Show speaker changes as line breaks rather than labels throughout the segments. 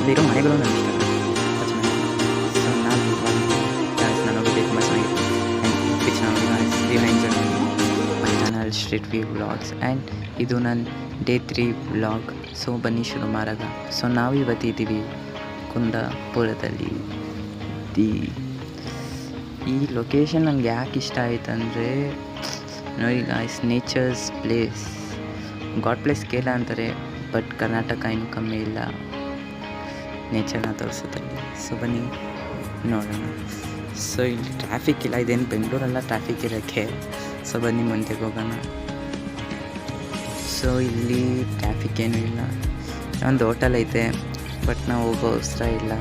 ಇಲ್ಲಿರೋ ಮನೆಗಳು ನನಗೆ ಇಷ್ಟ. ಸ್ಟ್ರೀಟ್ ವ್ಯೂ ವ್ಲಾಗ್ಸ್ ಆ್ಯಂಡ್ ಇದು ನನ್ನ ಡೇ ತ್ರೀ ವ್ಲಾಗ್ ಸೊ ಬನ್ನಿ ಶುರು ಮಾರಾಗ ಸೊ ನಾವು ಇವತ್ತಿದ್ದೀವಿ ಕುಂದಾಪುರದಲ್ಲಿ. ದಿ ಈ ಲೊಕೇಶನ್ ನನಗೆ ಯಾಕೆ ಇಷ್ಟ ಆಯ್ತು ಅಂದರೆ, ನೋಡಿ guys nature's place god place ಕೇಳ ಅಂತಾರೆ ಬಟ್ ಕರ್ನಾಟಕ ಇನ್ನೂ ಕಮ್ಮಿ ಇಲ್ಲ. ನೇಚರ್ನ ತೋರಿಸುತ್ತಲ್ಲಿ ಸೊ ಬನ್ನಿ, ನೋಡೋಣ. ಸೊ ಇಲ್ಲಿ ಟ್ರಾಫಿಕ್ ಇಲ್ಲ, ಇದೇನು ಬೆಂಗಳೂರೆಲ್ಲ ಟ್ರಾಫಿಕ್ ಇರೋಕ್ಕೆ. ಸೊ ಬನ್ನಿ ಮುಂದೆಗೆ ಹೋಗೋಣ. ಸೊ ಇಲ್ಲಿ ಟ್ರಾಫಿಕ್ ಏನೂ ಇಲ್ಲ. ಒಂದು ಹೋಟೆಲ್ ಐತೆ ಬಟ್ ನಾವು ಹೋಗೋ ಅವಸರ ಇಲ್ಲ.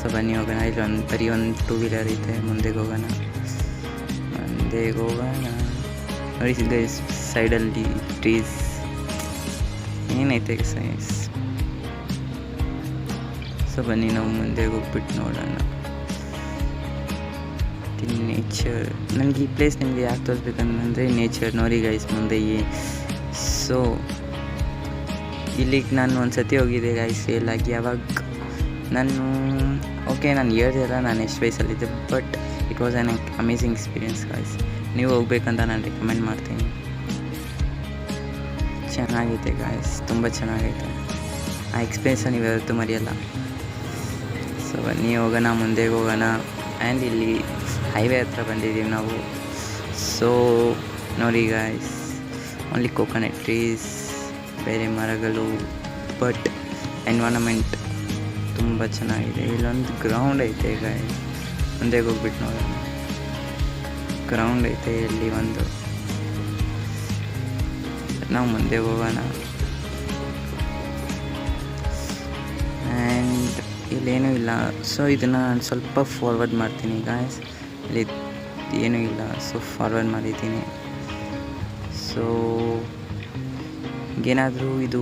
ಸೊ ಬನ್ನಿ, ಹೋಗೋಣ. ಇಲ್ಲಿ ಒಂದು, ಬರೀ ಒಂದು ಟೂ ವೀಲರ್ ಐತೆ ಮುಂದೆಗೆ ಹೋಗೋಣ. ಮುಂದೆಗೆ ಹೋಗೋಣ. ನೋಡಿ ಸೈಡಲ್ಲಿ ಟ್ರೀಸ್ ಏನೈತೆ ಸೈನ್ಸ್ ಸೊ ಬನ್ನಿ, ನಾವು ಮುಂದೆ ಹೋಗ್ಬಿಟ್ಟು ನೋಡೋಣ. ನೇಚರ್ ನನಗೆ ಈ ಪ್ಲೇಸ್ ನಿಮಗೆ ಯಾಕೆ ತೋರಿಸ್ಬೇಕಂತಂದರೆ ನೇಚರ್ ನೋಡಿ ಗೈಸ್ ಮುಂದೆ ಈ ಸೊ ಇಲ್ಲಿಗೆ ನಾನು ಒಂದು ಸತಿ ಹೋಗಿದ್ದೆ ಗೈಸ್ ಎಲ್ಲಾಗಿ ಯಾವಾಗ ನಾನು ಓಕೆ ನಾನು ಹೇಳ್ದಿಲ್ಲ ನಾನು ಎಷ್ಟು ವಯಸ್ಸಲ್ಲಿದ್ದೆ but it was an amazing experience guys ನೀವು ಹೋಗ್ಬೇಕಂತ ನಾನು ರೆಕಮೆಂಡ್ ಮಾಡ್ತೀನಿ. ಚೆನ್ನಾಗೈತೆ ಗಾಯ್ಸ್ ತುಂಬ ಚೆನ್ನಾಗೈತೆ. ಆ ಎಕ್ಸ್ಪೀರಿಯನ್ಸ್ ನೀವು ಯಾವತ್ತೂ ಮರೆಯಲ್ಲ. ಸೊ ಬನ್ನಿ, ಹೋಗೋಣ ಮುಂದೆ ಹೋಗೋಣ. ಆ್ಯಂಡ್ ಇಲ್ಲಿ ಹೈವೇ ಹತ್ರ ಬಂದಿದ್ದೀವಿ ನಾವು. ಸೊ ನೋಡಿ ಗಾಯ್ಸ್ ಓನ್ಲಿ ಕೋಕೋನಟ್ ಟ್ರೀಸ್ ಬೇರೆ ಮರಗಳು ಬಟ್ ಎನ್ವೈರನ್ಮೆಂಟ್ ತುಂಬ ಚೆನ್ನಾಗಿದೆ. ಇಲ್ಲೊಂದು ಗ್ರೌಂಡ್ ಐತೆ ಗಾಯ್ಸ್ ಮುಂದೆ ಹೋಗ್ಬಿಟ್ಟು ನೋಡೋಣ. ಗ್ರೌಂಡ್ ಐತೆ ಇಲ್ಲಿ ಒಂದು. ನಾವು ಮುಂದೆ ಹೋಗೋಣ. ಆ್ಯಂಡ್ ಇಲ್ಲೇನೂ ಇಲ್ಲ. ಸೊ ಇದನ್ನು ನಾನು ಸ್ವಲ್ಪ ಫಾರ್ವರ್ಡ್ ಮಾಡ್ತೀನಿ ಗಾಯ್ಸ್ ಇಲ್ಲಿ ಏನೂ ಇಲ್ಲ. ಸೊ ಫಾರ್ವರ್ಡ್ ಮಾಡಿದ್ದೀನಿ. ಸೊ ಏನಾದರೂ ಇದು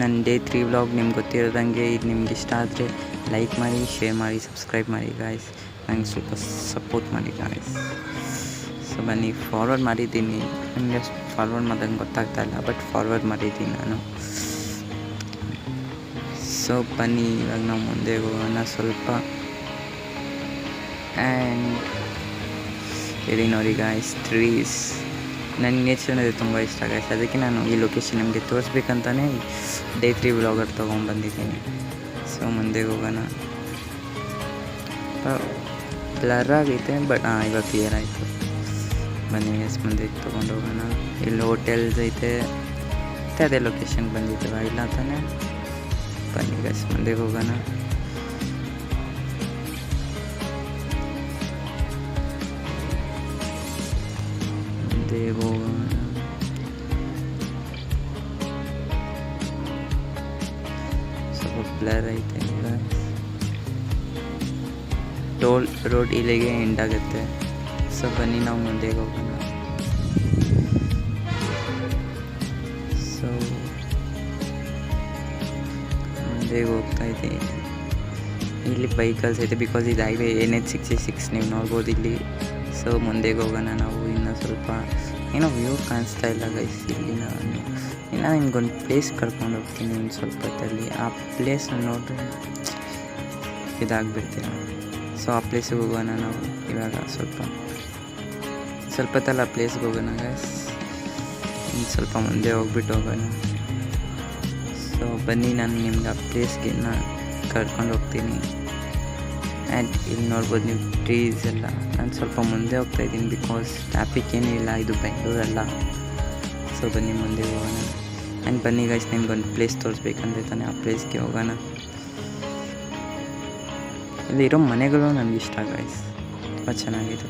ನನ್ನ ಡೇ ತ್ರೀ ವ್ಲಾಗ್ ನಿಮ್ಗೆ ಗೊತ್ತಿರೋದಂಗೆ ಇದು ನಿಮ್ಗೆ ಇಷ್ಟ ಆದರೆ ಲೈಕ್ ಮಾಡಿ ಶೇರ್ ಮಾಡಿ ಸಬ್ಸ್ಕ್ರೈಬ್ ಮಾಡಿ ಗಾಯ್ಸ್ ನಂಗೆ ಸ್ವಲ್ಪ ಸಪೋರ್ಟ್ ಮಾಡಿ ಗಾಯ್ಸ್ ಸೊ ಬನ್ನಿ. ಫಾರ್ವರ್ಡ್ ಮಾಡಿದ್ದೀನಿ. ನನಗೆ ಫಾರ್ವರ್ಡ್ ಮಾಡ್ದಂಗೆ ಗೊತ್ತಾಗ್ತಾ ಇಲ್ಲ ಬಟ್ ಫಾರ್ವರ್ಡ್ ಮಾಡಿದ್ದೀನಿ ನಾನು. ಸೊ ಬನ್ನಿ ಇವಾಗ ನಾವು ಮುಂದೆ ಹೋಗೋಣ ಸ್ವಲ್ಪ. ಆ್ಯಂಡ್ ಇಲ್ಲಿ ನೋಡಿ ಗಾಯ್ಸ್ ಟ್ರೀಸ್ ನನಗೆ ನೇಚರ್ ಅಂದರೆ ತುಂಬ ಇಷ್ಟ ಗಾಯ್ಸ್ ಅದಕ್ಕೆ ನಾನು ಈ ಲೊಕೇಶನ್ ನಿಮಗೆ ತೋರಿಸ್ಬೇಕಂತಲೇ ಡೇ ತ್ರೀ ವ್ಲಾಗರ್ ತೊಗೊಂಡ್ಬಂದಿದ್ದೀನಿ. ಸೊ ಮುಂದೆ ಹೋಗೋಣ. ಬ್ಲರ್ ಆಗೈತೆ ಬಟ್ ಹಾಂ ಇವಾಗ ಕ್ಲಿಯರ್ ಆಯಿತು. ಬನ್ನಿ ಎಸ್ ಮುಂದೆ ತೊಗೊಂಡು ಹೋಗೋಣ. ಇಲ್ಲಿ ಹೋಟೆಲ್ಸ್ ಐತೆ. ಮತ್ತು ಅದೇ ಲೊಕೇಶನ್ ಬಂದಿದ್ದೀವ ಇಲ್ಲ ತಾನೇ? ಬನ್ನಿ ಗಸ್ ಮುಂದೆ ಹೋಗೋಣ ಮುಂದೆ ಹೋಗೋಣ ಸ್ವಲ್ಪ ಬ್ಲರ್ ಐತೆ ಟೋಲ್ ರೋಡ್ ಇಲ್ಲಿಗೆ ಎಂಡ್ ಆಗುತ್ತೆ ಸೊ ಬನ್ನಿ ನಾವು ಮುಂದೆ ಹೋಗೋಣ ಸೊ ಮುಂದೆ ಹೋಗ್ತಾ ಇದೆ ಇಲ್ಲಿ ಬೈಕಲ್ಸ್ ಐತೆ ಬಿಕಾಸ್ ಇದು highway N H sixty six ನೀವು ನೋಡ್ಬೋದು ಇಲ್ಲಿ. ಸೊ ಮುಂದೆಗೆ ಹೋಗೋಣ ನಾವು ಇನ್ನೂ ಸ್ವಲ್ಪ. ಏನೋ ವ್ಯೂ ಕಾಣಿಸ್ತಾ ಇಲ್ಲ ಗೈಸ್ ಇಲ್ಲಿ ನಾನು, ಇನ್ನು ನಿಮ್ಗೊಂದು ಪ್ಲೇಸ್ ಕರ್ಕೊಂಡು ಹೋಗ್ತೀನಿ ಒಂದು ಸ್ವಲ್ಪ ಹೊತ್ತಲ್ಲಿ. ಆ ಪ್ಲೇಸ್ ನೋಡಿದ್ರೆ ಇದಾಗ್ಬಿಡ್ತೀರ. ಸೊ ಆ ಪ್ಲೇಸಿಗೆ ಹೋಗೋಣ ನಾವು ಇವಾಗ ಸ್ವಲ್ಪ. ಸ್ವಲ್ಪ ಆ ಪ್ಲೇಸ್ಗೆ ಹೋಗೋಣ ಗೈಸ್ ಇನ್ನು ಸ್ವಲ್ಪ ಮುಂದೆ ಹೋಗ್ಬಿಟ್ಟು ಹೋಗೋಣ. ಸೊ ಬನ್ನಿ, ನಾನು ನಿಮ್ಗೆ ಆ ಪ್ಲೇಸ್ಗೆ ನಾನು ಕರ್ಕೊಂಡು ಹೋಗ್ತೀನಿ. ಆ್ಯಂಡ್ ಇಲ್ಲಿ ನೋಡ್ಬೋದು ನೀವು ಟ್ರೀಸ್ ಎಲ್ಲ. ನಾನು ಸ್ವಲ್ಪ ಮುಂದೆ ಹೋಗ್ತಾ ಇದ್ದೀನಿ ಬಿಕಾಸ್ ಟ್ರಾಫಿಕ್ ಏನೂ ಇಲ್ಲ, ಇದು ಬೆಂಗಳೂರಲ್ಲ. ಸೊ ಬನ್ನಿ ಮುಂದೆ ಹೋಗೋಣ. ಆ್ಯಂಡ್ ಬನ್ನಿ ಗೈಸ್ ನಿಮ್ಗೊಂದು ಪ್ಲೇಸ್ ತೋರಿಸ್ಬೇಕಂದ್ರೆ ತಾನೇ ಆ ಪ್ಲೇಸ್ಗೆ ಹೋಗೋಣ. ಇಲ್ಲಿರೋ ಮನೆಗಳು ನನಗೆ ಇಷ್ಟ ಗೈಸ್ ತುಂಬ ಚೆನ್ನಾಗಿದೆ.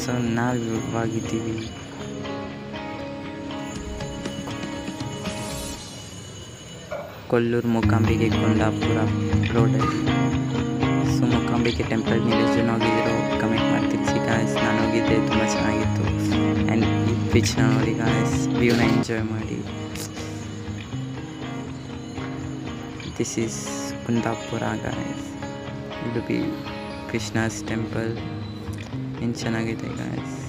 ಸೊ ನಾವು ಇವಾಗಿದ್ದೀವಿ ಕೊಲ್ಲೂರು ಮೂಕಾಂಬಿಕೆ ಕುಂದಾಪುರ ರೋಡಲ್ಲಿ ಸೊ ಮೂಕಾಂಬಿಕೆ ಟೆಂಪಲ್ ನೀವು ಜನ ಹೋಗಿದ್ದೀರೋ ಕಮೆಂಟ್ ಮಾಡಿ ಗಾಯ್ಸ್ ನಾನು ಹೋಗಿದ್ದೆ. ತುಂಬ ಚೆನ್ನಾಗಿತ್ತು. ಆ್ಯಂಡ್ ಈ ಪಿಚ್ನ ನೋಡಿ ಗಾಯ್ಸ್ ವ್ಯೂನ ಎಂಜಾಯ್ ಮಾಡಿ. ದಿಸ್ ಈಸ್ ಕುಂದಾಪುರ ಗಾಯಸ್ ಇದು ಬಿ ಕೃಷ್ಣಾಸ್ ಟೆಂಪಲ್ ಏನು ಚೆನ್ನಾಗಿದೆ ಗಾಯ್ಸ್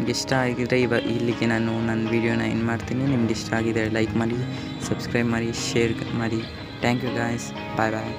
ನಿಮ್ಗೆ ಇಷ್ಟ ಆಗಿದ್ದರೆ ಇವ ಇಲ್ಲಿಗೆ ನಾನು ನನ್ನ ವೀಡಿಯೋನ ಏನು ಮಾಡ್ತೀನಿ. ನಿಮ್ಗೆ ಇಷ್ಟ ಆಗಿದೆ ಲೈಕ್ ಮಾಡಿ ಸಬ್ಸ್ಕ್ರೈಬ್ ಮಾಡಿ ಶೇರ್ ಮಾಡಿ. Thank you guys bye bye.